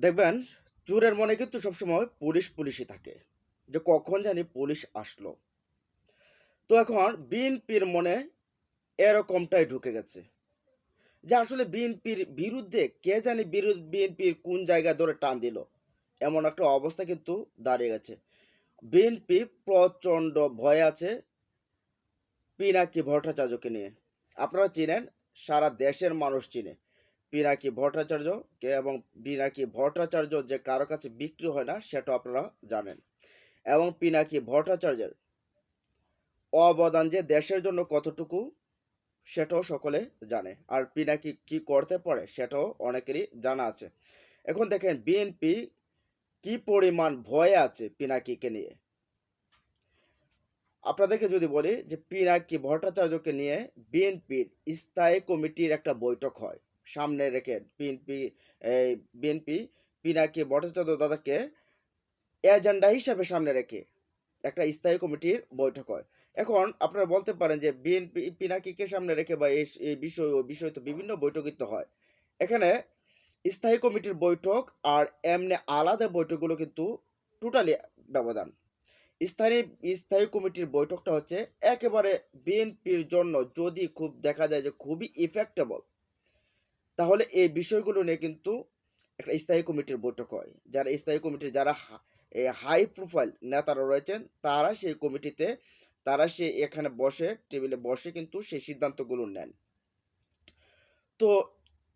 দেখবেন, চোরের মনে কিন্তু সবসময় পুলিশ, পুলিশই থাকে। যে কখন জানি পুলিশ আসলো। তো এখন বিএনপির মনে এরকমটাই ঢুকে গেছে। যে আসলে বিএনপির বিরুদ্ধে কে জানি বিএনপির কোন জায়গায় ধরে টান দিল। এমন একটা অবস্থা কিন্তু দাঁড়িয়ে গেছে। বিএনপি প্রচণ্ড ভয় আছে পিনাকি ভট্টাচার্যকে নিয়ে। আপনারা চিনেন, সারা দেশের মানুষ চিনে। পিনাকি ভট্টাচার্য এবং পিনাকি ভট্টাচার্য যে কারও কাছে বিক্রি হয় না, সেটা আপনারা জানেন। এবং পিনাকি ভট্টাচার্যের অবদান যে দেশের জন্য কতটুকু, সেটাও সকলে জানে। আর পিনাকি কি করতে পারে, সেটাও অনেকেরই জানা আছে। এখন দেখেন, বিএনপি কি পরিমাণ ভয়ে আছে পিনাকিকে নিয়ে। আপনাদেরকে যদি বলি যে, পিনাকি ভট্টাচার্যকে নিয়ে বিএনপির স্থায়ী কমিটির একটা বৈঠক হয়। সামনে রেখে বিএনপি এই বিএনপি পিনাকি ভট্টাচার্য দাদাকে এজেন্ডা হিসাবে সামনে রেখে একটা স্থায়ী কমিটির বৈঠক হয়। এখন আপনারা বলতে পারেন যে বিএনপি পিনাকিকে সামনে রেখে বা এই বিষয় ও বিষয় তো বিভিন্ন বৈঠকই তো হয়। এখানে স্থায়ী কমিটির বৈঠক আর এমনি আলাদা বৈঠকগুলো কিন্তু টোটালি ব্যবধান। স্থায়ী স্থায়ী কমিটির বৈঠকটা হচ্ছে একেবারে বিএনপির জন্য যদি খুব দেখা যায় যে খুবই ইফেক্টেবল তাহলে এই বিষয়গুলো নিয়ে কিন্তু একটা স্থায়ী কমিটির বৈঠক হয়। যারা স্থায়ী কমিটির যারা হাই প্রোফাইল নেতারা রয়েছেন, তারা সেই কমিটিতে, তারা সে এখানে বসে, টেবিলে বসে কিন্তু সেই সিদ্ধান্তগুলো নেন। তো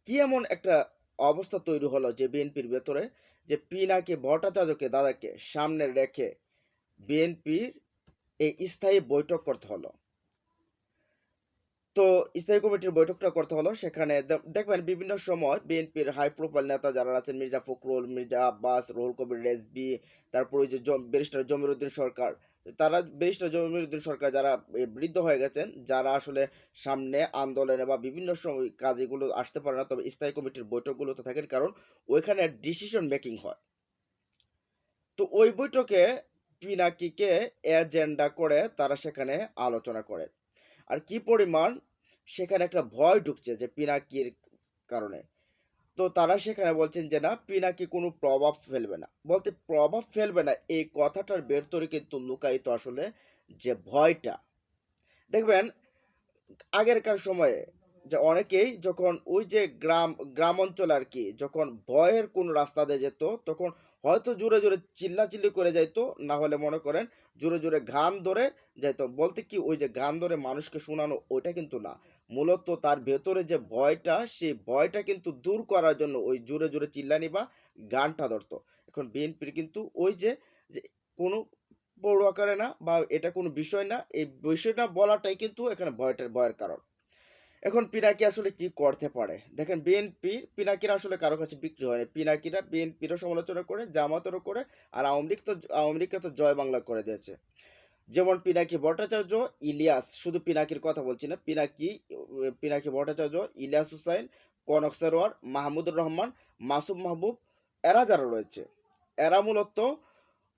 কি এমন একটা অবস্থা তৈরি হলো যে বিএনপির ভেতরে, যে পিনাকে ভট্টাচার্যকে দাদাকে সামনে রেখে বিএনপির এই স্থায়ী বৈঠক করতে হলো? তো স্থায়ী কমিটির বৈঠকটা করতে হলো। সেখানে দেখবেন বিভিন্ন সময় বিএনপির হাই প্রোফাইল নেতা যারা আছেন, মির্জা ফখরুল, মির্জা আব্বাস, রুহুল কবির রেজবি তারপর যে ব্যারিস্টার জমিরুদ্দিন সরকার, তারা ব্যারিস্টার জমিরুদ্দিন সরকার যারা বৃদ্ধ হয়ে গেছেন, যারা আসলে সামনে আন্দোলনে বা বিভিন্ন সময় কাজেগুলো আসতে পারে না, তবে স্থায়ী কমিটির বৈঠকগুলোতে থাকেন, কারণ ওইখানে ডিসিশন মেকিং হয়। তো ওই বৈঠকে পিনাকিকে এজেন্ডা করে তারা সেখানে আলোচনা করে। আর কি পরিমাণ সেখানে একটা ভয় ঢুকছে যে পিনাকির কারণে। তো তারা সেখানে বলছেন যে, না, পিনাকি কোনো প্রভাব ফেলবে না। বলতে প্রভাব ফেলবে না, এই কথাটার ভেতরে কিন্তু লুকায়িত আসলে যে ভয়টা। দেখবেন, আগেরকার সময়ে যে অনেকেই যখন ওই যে গ্রাম গ্রাম অঞ্চল আর কি, যখন ভয়ের কোন রাস্তা দিয়ে যেত, তখন হয়তো জোরে জোরে চিল্লাচিল্লি করে যাইতো, না হলে মনে করেন জোরে জোরে গান ধরে যাইতো। বলতে কি ওই যে গান ধরে মানুষকে শোনানো, ওইটা কিন্তু না। মূলত তার ভেতরে যে ভয়টা, সেই ভয়টা কিন্তু দূর করার জন্য ওই জোরে জোরে চিল্লানি বা গানটা ধরতো। এখন বিএনপির কিন্তু ওই যে যে কোনো বড় আকারে না বা এটা কোনো বিষয় না, এই বিষয়টা বলাটাই কিন্তু এখানে ভয়টার ভয়ের কারণ। এখন পিনাকি আসলে কি করতে পারে? দেখেন বিএনপি পিনাকিরা আসলে কারও কাছে বিক্রি হয়নি পিনাকিরা বিএনপিরও সমালোচনা করে, জামাতেরও করে, আর আওয়ামী লীগ তো আওয়ামী লীগকে তো জয় বাংলা করে দিয়েছে। যেমন পিনাকি ভট্টাচার্য, ইলিয়াস, শুধু পিনাকির কথা বলছি না, পিনাকি পিনাকি ভট্টাচার্য, ইলিয়াস হুসাইন, কনক সরোয়ার, মাহমুদুর রহমান, মাসুম মাহবুব, এরা যারা রয়েছে, এরা মূলত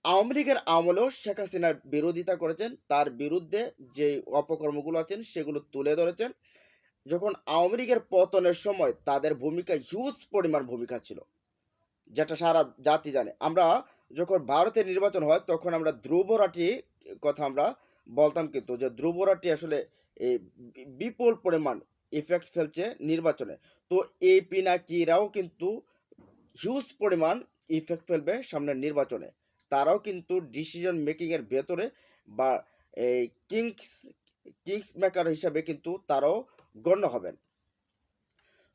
আওয়ামী লীগের আমলেও শেখ হাসিনার বিরোধিতা করেছেন। তার বিরুদ্ধে যে অপকর্মগুলো আছেন, সেগুলো তুলে ধরেছেন। যখন আওয়ামী লীগের পতনের সময় তাদের ভূমিকা হিউজ পরিমাণ ভূমিকা ছিল, যেটা সারা জাতি জানে। আমরা যখন ভারতের নির্বাচন হয়, তখন আমরা ধ্রুবরাটি কথা আমরা বলতাম কিন্তু যে ধ্রুবরাটি আসলে এই বিপুল পরিমাণ ইফেক্ট ফেলছে নির্বাচনে। তো এই পিনাকিরাও কিন্তু হিউজ পরিমাণ ইফেক্ট ফেলবে সামনের নির্বাচনে। তারাও কিন্তু ডিসিশন মেকিংয়ের ভেতরে বা এই কিংস কিংস মেকার হিসাবে কিন্তু তারাও গণ্য হবেন।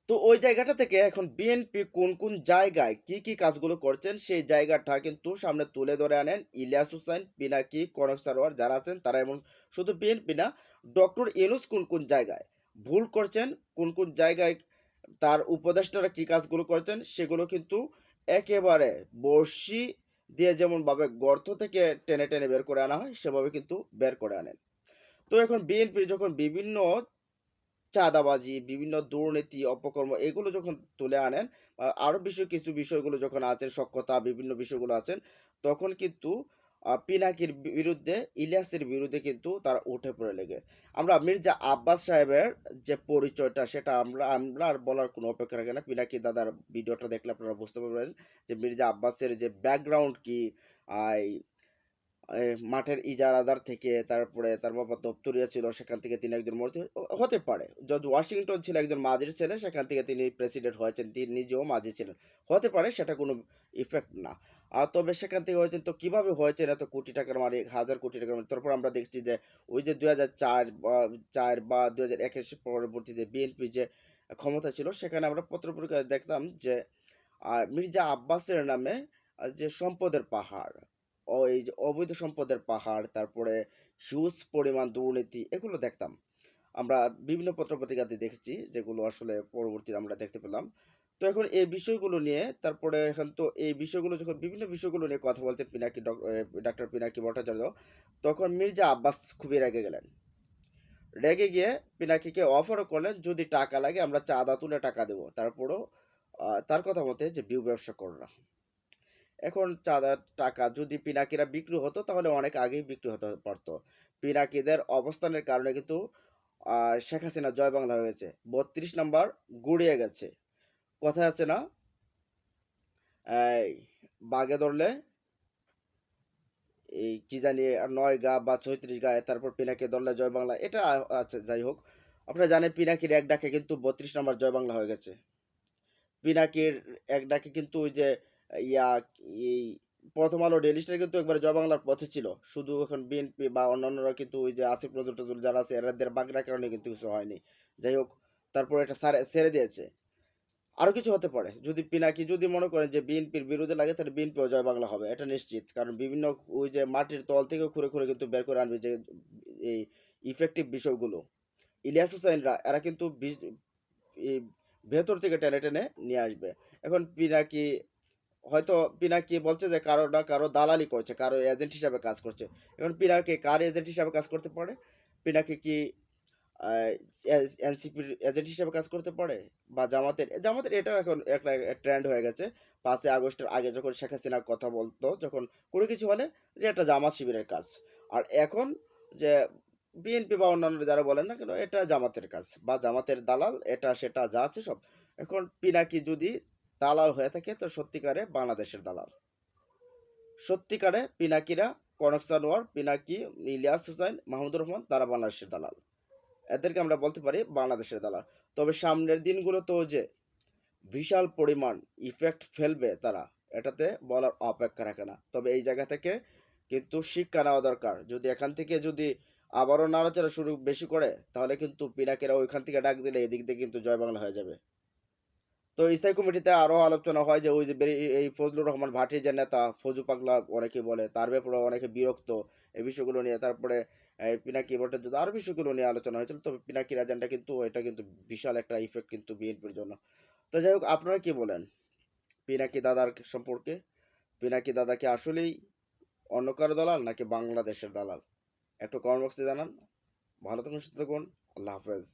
তো ওই জায়গাটা থেকে এখন বিএনপি কোন কোন জায়গায় কি কি কাজগুলো করছেন, সেই জায়গাটা কিন্তু সামনে তুলে ধরে আনেন ইলিয়াস হুসাইন পিনাকি, কনক সারোয়ার যারা আছেন তারা এমন শুধু বিএনপি না, ডক্টর ইনুস কোন কোন জায়গায়? ভুল করছেন, কোন কোন জায়গায় তার উপদেষ্টারা কি কাজগুলো করছেন, সেগুলো কিন্তু একেবারে বর্ষি দিয়ে যেমনভাবে গর্ত থেকে টেনে টেনে বের করে আনা হয়, সেভাবে কিন্তু বের করে আনেন। তো এখন বিএনপির যখন বিভিন্ন চাঁদাবাজি, বিভিন্ন দুর্নীতি, অপকর্ম এগুলো যখন তুলে আনেন, আ- আরও বিষয় কিছু বিষয়গুলো যখন আছেন সক্ষতা বিভিন্ন বিষয়গুলো আছেন, তখন কিন্তু পিনাকির বিরুদ্ধে, ইলিয়াসের বিরুদ্ধে কিন্তু তারা উঠে পড়ে লেগে। আমরা মির্জা আব্বাস সাহেবের যে পরিচয়টা, সেটা আমরা আমরা আর বলার কোনো অপেক্ষা রাখে না। পিনাকি দাদার ভিডিওটা দেখলে আপনারা বুঝতে পারবেন যে মির্জা আব্বাসের যে ব্যাকগ্রাউন্ড কি মাঠের ইজারাদার থেকে তারপরে তার বাবা দপ্তরিয়া ছিল সেখান থেকে তিনি একজন মন্ত্রী হতে পারে। জর্জ ওয়াশিংটন ছিল একজন মাঝির ছেলে সেখান থেকে তিনি প্রেসিডেন্ট হয়েছেন। তিনি নিজেও মাঝি ছিলেন। হতে পারে সেটা কোনো ইফেক্ট না। আর তবে সেখান থেকে হয়েছেন তো কীভাবে হয়েছেন এত কোটি টাকার মালিক, হাজার কোটি টাকার মালিক। তারপর আমরা দেখছি যে ওই যে ২০০৪ বা ৪ বা ২০০১ এর পরবর্তীতে বিএনপি যে ক্ষমতা ছিল সেখানে আমরা পত্র-পত্রিকায় দেখতাম যে মির্জা আব্বাসের নামে যে সম্পদের পাহাড়, এই যে অবৈধ সম্পদের পাহাড়, তারপরে হিউজ পরিমাণ দুর্নীতি এগুলো দেখতাম। আমরা বিভিন্ন পত্র-পত্রিকাতে দেখেছি যেগুলো আসলে পরবর্তীতে আমরা দেখতে পেলাম। তো এখন এই বিষয়গুলো নিয়ে তারপরে এখন তো এই বিষয়গুলো যখন বিভিন্ন বিষয়গুলো নিয়ে কথা বলতে পিনাকি ডক এ ডাক্তার পিনাকি ভট্টাচার্য, তখন মির্জা আব্বাস খুবই রেগে গেলেন। রেগে গিয়ে পিনাকিকে অফারও করলেন যদি টাকা লাগে আমরা চাঁদা তুলে টাকা দেবো তারপরেও তার কথা মতে যে ভিউ ব্যবসা করো না। এখন চাঁদার টাকা যদি পিনাকিরা বিক্রি হতো, তাহলে অনেক আগেই বিক্রি হতে পারত। পিনাকিদের অবস্থানের কারণে কিন্তু শেখ হাসিনা জয় বাংলা গেছে। ৩২ নাম্বার গুড়িয়ে গেছে। কথায় আছে না? বাঘে ধরলে, এই কি জানি, নয় গা বা ৩৬ গায়ে, তারপর পিনাকি ধরলে জয় বাংলা। এটা আ আচ্ছা যাই হোক। আপনারা জানেন পিনাকির এক ডাকে কিন্তু ৩২ নাম্বার জয় বাংলা হয়ে গেছে। পিনাকির এক ডাকে কিন্তু ওই যে ইয়া এই প্রথম আলো ডেইলি স্টার কিন্তু একবারে জয় বাংলার পথে ছিল। শুধু এখন বিএনপি বা অন্যান্যরা কিন্তু ওই যে আসিফ নজরুল-টজরুল যারা আছে এরাদের বাগড়ার কারণে কিন্তু কিছু হয়নি। যাই হোক তারপরে এটা সারে ছেড়ে দিয়েছে। আরও কিছু হতে পারে। যদি পিনাকি যদি মনে করেন যে বিএনপির বিরুদ্ধে লাগে তাহলে বিএনপিও জয় বাংলা হবে। এটা নিশ্চিত। কারণ বিভিন্ন ওই যে মাটির তল থেকে খুঁড়ে, খুঁড়ে কিন্তু বের করে আনবে যে এই ইফেক্টিভ বিষয়গুলো। ইলিয়াস হুসাইনরা এরা কিন্তু ভেতর থেকে টেনে, টেনে নিয়ে আসবে। এখন পিনাকি হয়তো পিনাকি বলছে যে কারও না কারও দালালি করছে, কারও এজেন্ট হিসাবে কাজ করছে। এখন পিনাকি কার এজেন্ট হিসাবে কাজ করতে পারে? পিনাকি কি এনসিপির এজেন্ট হিসাবে কাজ করতে পারে? বা জামাতের জামাতের এটাও এখন একটা ট্রেন্ড হয়ে গেছে। ৫ ই আগস্টের আগে যখন শেখ হাসিনা কথা বলতো যখন কোনো কিছু হলে যে এটা জামাত শিবিরের কাজ। আর এখন যে বিএনপি বা অন্যান্য যারা বলেন না কেন এটা জামাতের কাজ বা জামাতের দালাল এটা সেটা যা আছে সব। এখন পিনাকি যদি দালাল হয়ে থাকে তো সত্যিকারে বাংলাদেশের দালাল। সত্যিকারে পিনাকিরা কনক সানোয়ার, পিনাকি, ইলিয়াস হুসাইন, মাহমুদুর রহমান তারা বাংলাদেশের দালাল। এদেরকে আমরা বলতে পারি বাংলাদেশের দালাল। তবে সামনের দিনগুলোতেও যে বিশাল পরিমাণ ইফেক্ট ফেলবে তারা এটাতে বলার অপেক্ষা রাখে না। তবে এই জায়গা থেকে কিন্তু শিক্ষা নেওয়া দরকার। যদি এখান থেকে যদি আবারও নাড়াচাড়া শুরু বেশি করে তাহলে কিন্তু পিনাকিরা ওইখান থেকে ডাক দিলে এদিক দিয়ে কিন্তু জয় বাংলা হয়ে যাবে। তো স্থায়ী কমিটিতে আরও আলোচনা হয় যে ওই যে এই ফজলুর রহমান ভাটির যে নেতা ফজু পাগলা অনেকে বলে তার ব্যাপারেও অনেকে বিরক্ত এই বিষয়গুলো নিয়ে। তারপরে পিনাকি ভট্টাচার্য আরও বিষয়গুলো নিয়ে আলোচনা হয়েছিল। তবে পিনাকির এজেন্ডা কিন্তু এটা কিন্তু বিশাল একটা ইফেক্ট কিন্তু বিএনপির জন্য। তো যাই হোক আপনারা কি বলেন? পিনাকি দাদার সম্পর্কে? পিনাকি দাদাকে আসলেই অন্য কারও দালাল নাকি বাংলাদেশের দালাল? একটু কমেন্ট বক্সে জানান। ভালো থাকুন, সুস্থ থাকুন। আল্লাহ হাফেজ।